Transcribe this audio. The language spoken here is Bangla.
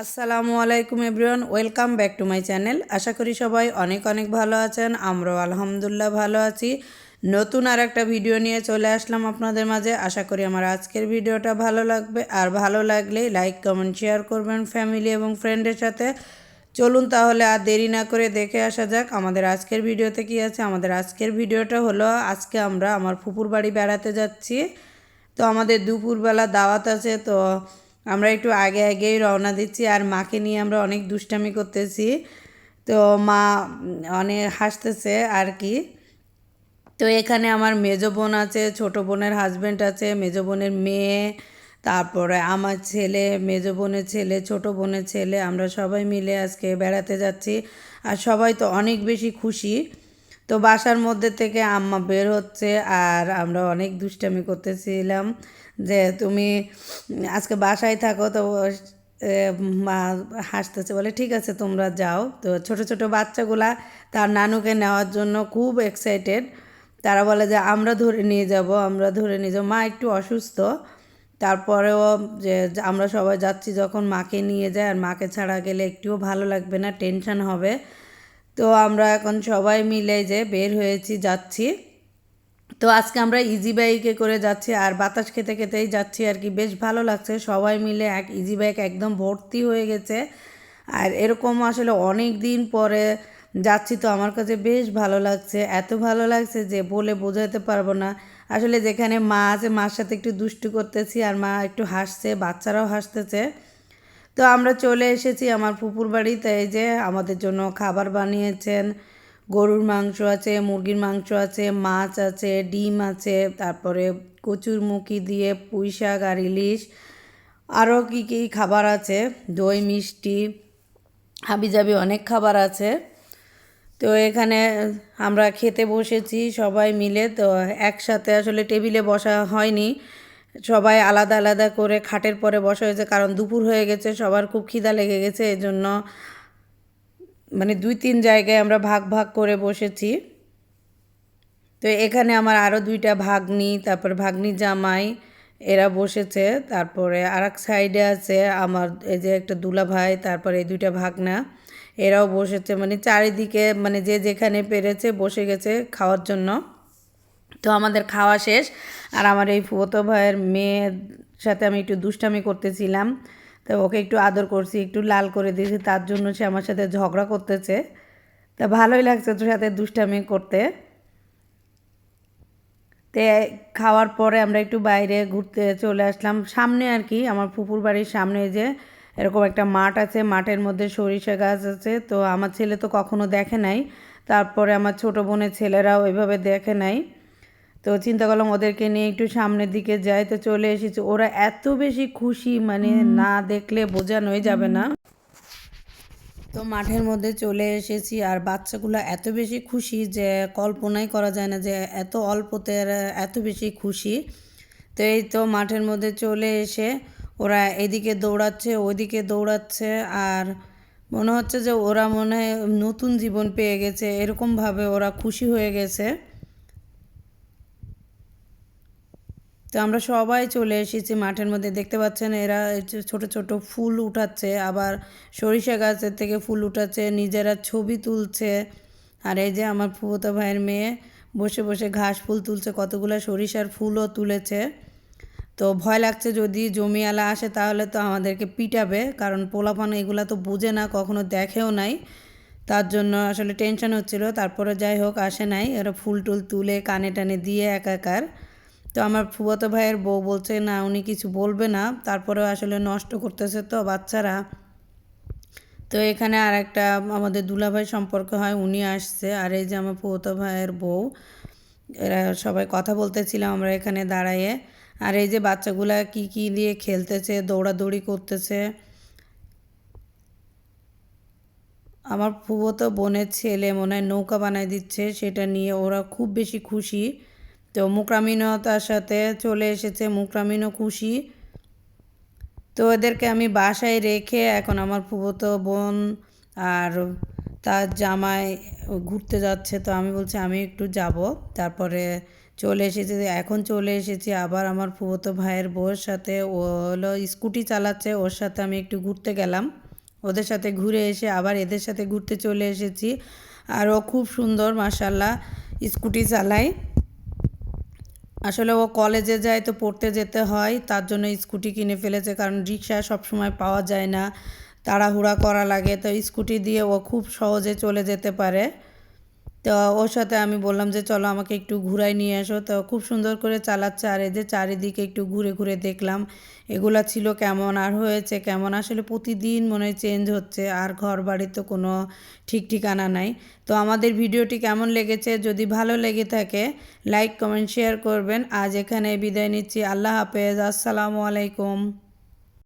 আসসালামু আলাইকুম everyone, welcome back to my channel. আশা করি সবাই অনেক অনেক ভালো আছেন, আমরাও আলহামদুলিল্লাহ ভালো আছি। নতুন আর একটা ভিডিও নিয়ে চলে আসলাম আপনাদের মাঝে। আশা করি আমার আজকের ভিডিওটা ভালো লাগবে। আর ভালো লাগলেই লাইক, কমেন্ট, শেয়ার করবেন ফ্যামিলি এবং ফ্রেন্ডের সাথে। চলুন তাহলে আর দেরি না করে দেখে আসা যাক আমাদের আজকের ভিডিওতে কি আছে। আমাদের আজকের ভিডিওটা হলো, আজকে আমরা আমার ফুপুর বাড়ি বেড়াতে যাচ্ছি। তো আমাদের দুপুরবেলা দাওয়াত আছে, তো আমরা একটু আগে আগেই রওনা দিচ্ছি আর মাকে নিয়ে আমরা অনেক দুষ্টামি করতেছি। তো মা অনেক হাসতেছে আর কি। তো এখানে আমার মেজো বোন আছে, ছোট বোনের হাজব্যান্ড আছে, মেজো বোনের মেয়ে, তারপরে আমার ছেলে, মেজো বোনের ছেলে, ছোট বোনের ছেলে, আমরা সবাই মিলে আজকে বেড়াতে যাচ্ছি। আর সবাই তো অনেক বেশি খুশি। তো বাসার মধ্যে থেকে আম্মা বের হচ্ছে আর আমরা অনেক দুষ্টামি করতেছিলাম যে তুমি আজকে বাসায় থাকো তো মা হাসতেছে, বলে, ঠিক আছে, তোমরা যাও। তো ছোট ছোট বাচ্চাগুলা তার নানুকে নেওয়ার জন্য খুব এক্সাইটেড তারা বলে যে, আমরা ধরে নিয়ে যাব, আমরা ধরে নিয়ে যাব। মা একটু অসুস্থ। তারপরেও যে, আমরা সবাই যাচ্ছি, যখন মাকে নিয়ে যায়, আর মাকে ছাড়া গেলে একটুও ভালো লাগবে না, টেনশন হবে। তো আমরা এখন সবাই মিলে যে বের হয়েছি, যাচ্ছি। তো আজকে আমরা ইজি বাইকে করে যাচ্ছি আর বাতাস খেতে খেতেই যাচ্ছি আর কি। বেশ ভালো লাগছে, সবাই মিলে এক ইজি বাইক একদম ভর্তি হয়ে গেছে। আর এরকম আসলে অনেক দিন পরে যাচ্ছি তো আমার কাছে বেশ ভালো লাগছে, এত ভালো লাগছে যে বলে বোঝাতে পারব না। আসলে যেখানে মা আছে, মার সাথে একটু দুষ্টু করতেছি আর মা একটু হাসছে, বাচ্চারাও হাসতেছে। তো আমরা চলে এসেছি আমার পুকুর বাড়িতে, এই যে আমাদের জন্য খাবার বানিয়েছেন। গরুর মাংস আছে, মুরগির মাংস আছে, মাছ আছে, ডিম আছে, তারপরে কচুর মুখি দিয়ে পুঁই শাক আর ইলিশ। আরও কী কী খাবার আছে? দই, মিষ্টি, হাবিজাবি অনেক খাবার আছে। তো এখানে আমরা খেতে বসেছি সবাই মিলে, তো একসাথে আসলে টেবিলে বসা হয়নি। সবাই আলাদা আলাদা করে খাটের পরে বসা হয়েছে, কারণ দুপুর হয়ে গেছে, সবার খুব খিদা লেগে গেছে এই জন্য মানে দুই তিন জায়গায় আমরা ভাগ ভাগ করে বসেছি। তো এখানে আমার আরও দুইটা ভাগ্নি, তারপর ভাগ্নি জামাই, এরা বসেছে, তারপরে আর এক সাইডে আছে আমার, এই যে একটা দুলা ভাই, তারপরে এই দুইটা ভাগনা, এরাও বসেছে মানে চারিদিকে মানে যে যেখানে পেরেছে বসে গেছে খাওয়ার জন্য। তো আমাদের খাওয়া শেষ। আর আমার এই ফুয়তো ভাইয়ের মেয়ের সাথে আমি একটু দুষ্টামি করতেছিলাম। তো ওকে একটু আদর করছি, একটু লাল করে দিয়েছি। তার জন্য সে আমার সাথে ঝগড়া করতেছে। তা ভালোই লাগছে তোর সাথে দুষ্টামি করতে। তে খাওয়ার পরে আমরা একটু বাইরে ঘুরতে চলে আসলাম। সামনে আর কি, আমার ফুপুর বাড়ির সামনে যে এরকম একটা মাঠ আছে। মাঠের মধ্যে সরিষা গাছ আছে। তো আমার ছেলে তো কখনো দেখে নাই। তারপরে আমার ছোটো বোনের ছেলেরাও ওইভাবে দেখে নাই। তো চিন্তা করলাম ওদেরকে নিয়ে একটু সামনের দিকে যাই। তো চলে এসেছি। ওরা এত বেশি খুশি মানে না দেখলে বোঝানোই যাবে না। তো মাঠের মধ্যে চলে এসেছি আর বাচ্চাগুলো এত বেশি খুশি যে কল্পনাই করা যায় না যে এত অল্পতে এত বেশি খুশি। তো এই তো মাঠের মধ্যে চলে এসে ওরা এদিকে দৌড়াচ্ছে ওইদিকে দৌড়াচ্ছে আর মনে হচ্ছে যে ওরা মনে হয় নতুন জীবন পেয়ে গেছে। এরকমভাবে ওরা খুশি হয়ে গেছে। তো আমরা সবাই চলে এসেছি মাঠের মধ্যে। দেখতে পাচ্ছেন এরা ছোট ছোট ফুল উঠাচ্ছে, আবার সরিষা গাছের থেকে ফুল উঠাচ্ছে, নিজেরা ছবি তুলছে। আর এই যে আমার ফুফতো ভাইয়ের মেয়ে বসে বসে ঘাস ফুল তুলছে, কতগুলো সরিষার ফুলও তুলেছে। তো ভয় লাগছে যদি জমিয়ালা আসে তাহলে তো আমাদেরকে পিটাবে, কারণ পোলাপান এগুলা তো বুঝে না, কখনো দেখেও নাই। তার জন্য আসলে টেনশন হচ্ছিল, তারপরে যাই হোক, আসে নাই। এরা ফুল টুল তুলে কানে টানে দিয়ে একাকার। তো আমার ফুয়াতো ভাইয়ের বউ বলছে, না, উনি কিছু বলবে না। তারপরেও আসলে নষ্ট করতেছে তো বাচ্চারা। তো এখানে আর একটা আমাদের দুলাভাই সম্পর্ক হয়, উনি আসছে। আর এই যে আমার ফুয়াতো ভাইয়ের বউ, এরা সবাই কথা বলতেছিলাম আমরা এখানে দাঁড়াইয়ে আর এই যে বাচ্চাগুলা কি কি দিয়ে খেলতেছে, দৌড়াদৌড়ি করতেছে। আমার ফুবতো বোনের ছেলে মনে হয় নৌকা বানায় দিচ্ছে, সেটা নিয়ে ওরা খুব বেশি খুশি। তো মুকরামিনও তার সাথে চলে এসেছে মুকরামিনও খুশি। তো এদেরকে আমি বাসায় রেখে এখন আমার ফুবতো বোন আর তার জামাই ঘুরতে যাচ্ছে। তো আমি বলছি, আমি একটু যাব। তারপরে চলে এসেছি, এখন চলে এসেছি আবার আমার ফুফতো ভাইয়ের বউয়ের সাথে। ও হলো স্কুটি চালাচ্ছে, ওর সাথে আমি একটু ঘুরতে গেলাম। ওদের সাথে ঘুরে এসে আবার এদের সাথে ঘুরতে চলে এসেছি। আর ও খুব সুন্দর মাসাল্লাহ স্কুটি চালায়। আসলে ও কলেজে যায় তো পড়তে যেতে হয়, তার জন্য স্কুটি কিনে ফেলেছে কারণ রিক্সা সবসময় পাওয়া যায় না, তাড়াহুড়া করা লাগে, তো স্কুটি দিয়ে ও খুব সহজে চলে যেতে পারে। তো ওর সাথে আমি বললাম যে, চলো আমাকে একটু ঘুরাই নিয়ে এসো। তো খুব সুন্দর করে চালাচ্ছে আর এদের চারিদিকে একটু ঘুরে ঘুরে দেখলাম। এগুলা ছিল কেমন আর হয়েছে, কেমন আসলে প্রতিদিন মনে হয় চেঞ্জ হচ্ছে, আর ঘর বাড়ির তো কোনো ঠিক ঠিকানা নাই। তো আমাদের ভিডিওটি কেমন লেগেছে, যদি ভালো লেগে থাকে লাইক কমেন্ট শেয়ার করবেন। আজ এখানে বিদায় নিচ্ছি। আল্লাহ হাফেজ, আসসালামু আলাইকুম।